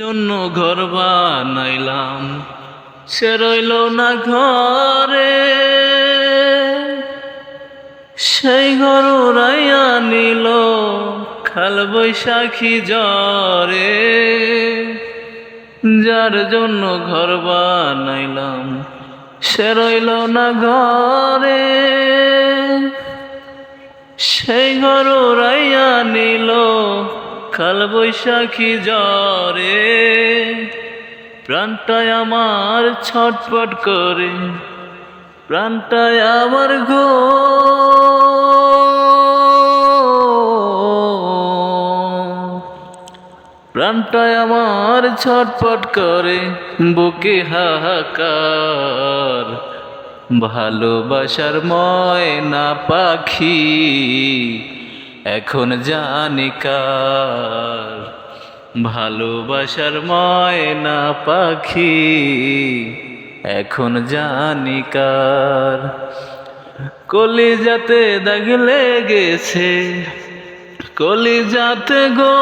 জন্য ঘর বানাইলাম। সে রইল না ঘরে। সেই ঘর উড়াইয়া নিল খাল বৈশাখী জ্বরে। যার জন্য ঘর বানাইলাম, সে রইল না ঘরে। সেই ঘর উড়াইয়া নিল কাল বৈশাখী জ্বরে প্রাণটায় আমার ছটপট করে প্রাণটায় আমার গো প্রাণটায় আমার ছটপট করে, বুকে হাহাকার। ভালোবাসার ময়না পাখি এখন জানিকার ভালোবাসার ময়না পাখি। এখন জানি কার কলিজাতে দাগ লেগেছে, কলিজাতে গো।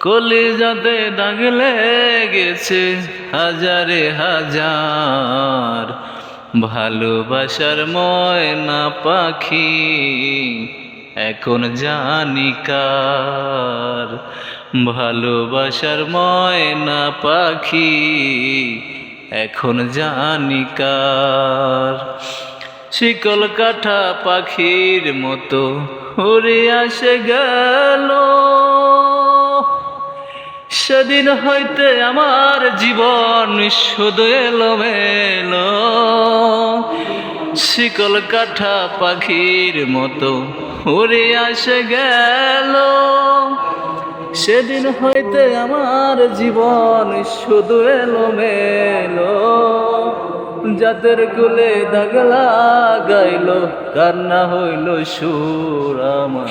কলি যাতে দাগ লেগেছে হাজারে হাজার ভালোবাসার ময়না পাখি, এখন জানি কার। ভালোবাসার ময়না পাখি, এখন জানি কার। শিকল কাঠা পাখির মতো উড়ে আসে গেল। সেদিন হইতে আমার জীবন শুধু এলো মেলো শিকল কাঠা পাখির মতো উড়ে আসে গেল। সেদিন হইতে আমার জীবন শুধু এলো মেলো যাদের কুলে দাগ লাগাইল, কান্না হইল সুর আমার।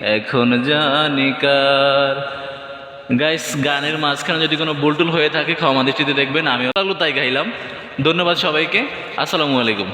এখন জানিকার গাইস গানের মাঝখানে যদি কোনো বুলটুল হয়ে থাকে, ক্ষমা দৃষ্টিতে দেখবেন, আমিও তাই গাইলাম। ধন্যবাদ সবাইকে। আসসালামু আলাইকুম।